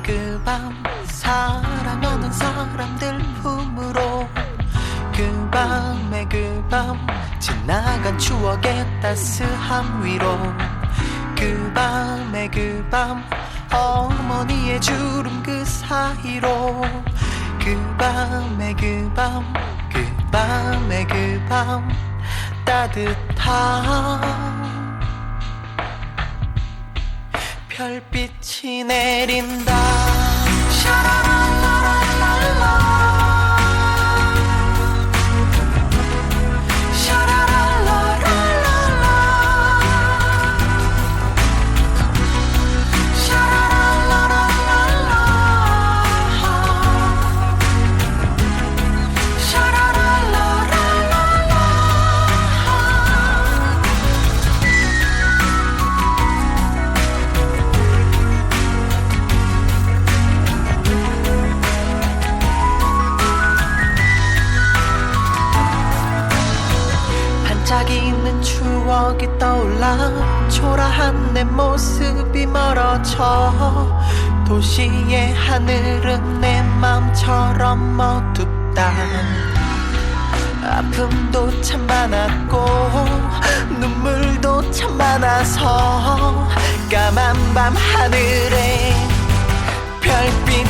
그 밤 사랑하는 사람들 품으로. 그 밤에 그밤 지나간 추억의 따스함 위로. 그 밤에 그밤 어머니의 주름 그 사이로. 그 밤에 그밤 그 밤에 그밤 따뜻한 별빛이 내린다. 샤라랄라랄랄라 모습이 멀어져 도시의 하늘은 내 맘처럼 어둡다. 아픔도 참 많았고 눈물도 참 많아서 까만 밤 하늘에 별빛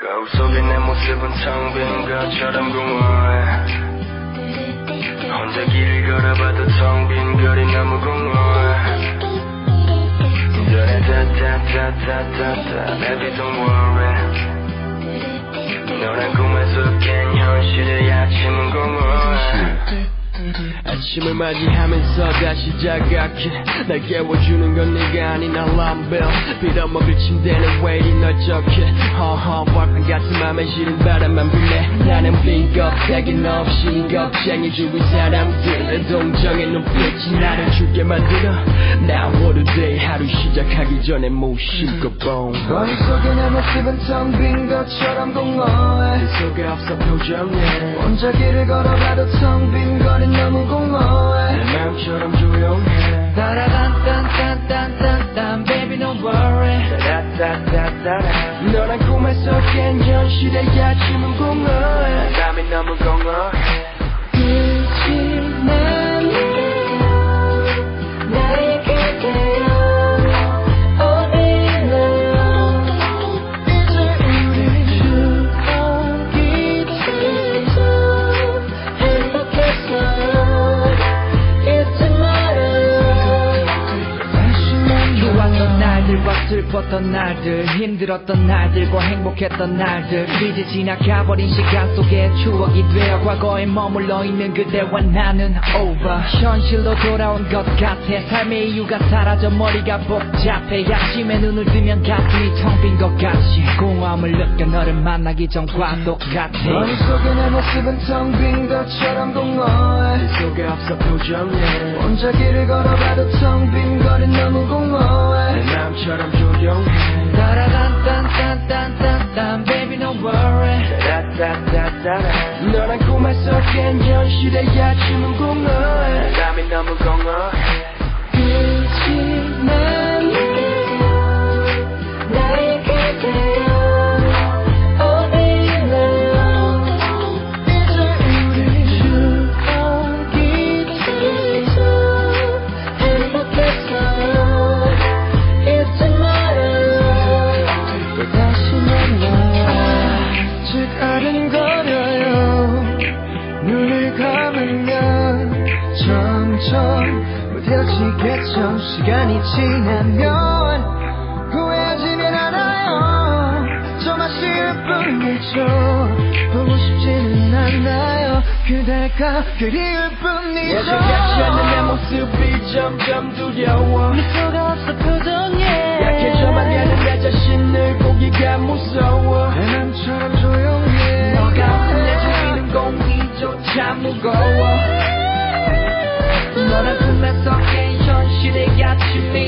거울 속에 내 모습은 텅빈 것처럼 공허해. 혼자 길을 걸어봐도 텅 빈 거리 너무 공허해. 다다다다다다 Baby don't worry. 너란 꿈에서 깬 현실의 공허해 아침을 맞이하면서 다시 자각해. 날 깨워주는 건 네가 아닌 알람벨. 빌어먹을 침대는 왜 이리 넓적해? 허허 벌판 같은 맘에 시린 바람만 불래. 나는 빈 껍데기 없이 겁쟁이 주위 사람들의 동정의 눈빛이 나 를 죽게 만들어. Now what a day. 하루 시작하기 전에 무심코 boom 머릿속에 내 모습은 텅 빈 것처럼 공허해. 네 속에 없어 표정에. 혼자 길을 걸어가도 텅 빈 거리 너무 공허해. 내 마음처럼 조용해. 따라단 딴딴딴딴딴 baby don't worry. 따따따따라 너란 꿈에서 깬 현실의 아침은 공허해. 밤이 너무 공허해 슬펐던 날들 힘들었던 날들과 행복했던 날들. 이제 지나가버린 시간 속에 추억이 되어 과거에 머물러 있는 그대와 나는 over. 현실로 돌아온 것 같아 삶의 이유가 사라져 머리가 복잡해. 아침에 눈을 뜨면 가슴이 텅 빈 것 같이. 공허함을 느껴 너를 만나기 전과 똑같아. 머릿속에 내 모습은 텅 빈 것처럼 공허해. 속에 없어 부정해. 혼자 길을 걸어가도 텅 빈 거리 너무 공허해 내 맘처럼 조용해. 따라단 딴딴딴딴딴 baby no worry. 너란 꿈에 속엔 현실의 아침은 공허해. 땀이 너무 공허해 시간이 지나면 후회하지는 않아요. 좀 아쉬울 뿐이죠. 보고 싶지는 않아요. 그대가 그리울 뿐이죠. 예전같지 않은 내 모습이 점점 두려워. 미소가 없어 표정에 약해져만 가는 내 자신을 보기가 무서워. 내 맘처럼 조용해. 너가 혼내주기는 공기조차 무거워. 너란 꿈에 섞 인 현실의 아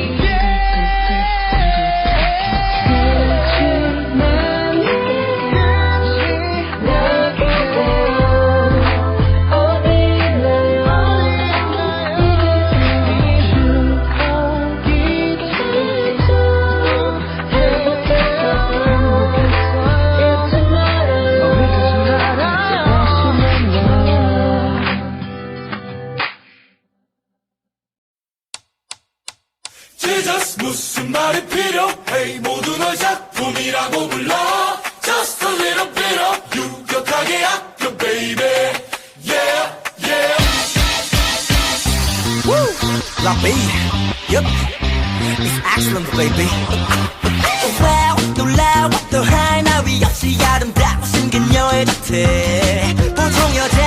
B, yep, it's excellent, baby. wow, 놀라워 또 하나 위 없이 아름다우신 그녀의 곁에 보통 여자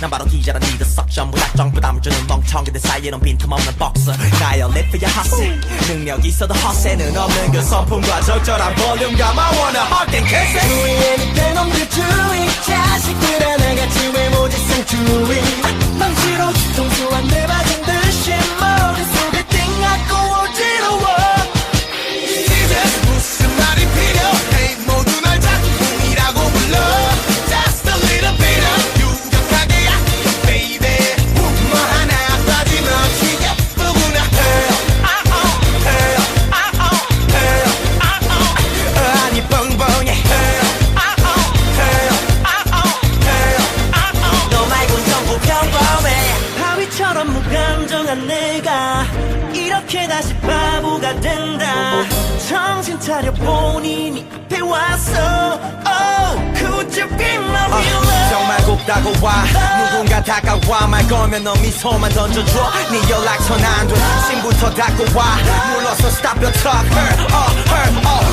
난 바로 기자란 니들 석션 무작정 부담을 주는 멍청이들 사이에는 빈틈없는 복서 나의 리프야 헛세 능력 있어도 헛세는 없는 그 선풍과 적절한 볼륨감 I wanna hard and kiss it 이렇게 다시 바보가 된다. 정신 차려 본인이 앞에 왔어 Oh could you be my real love. 정말 곱다고 와. 누군가 다가와 말 걸면 너 미소만 던져줘. 네 연락처는 안돼. 신부터 닫고 와. 눌러서 stop your talk. Her, uh, her, uh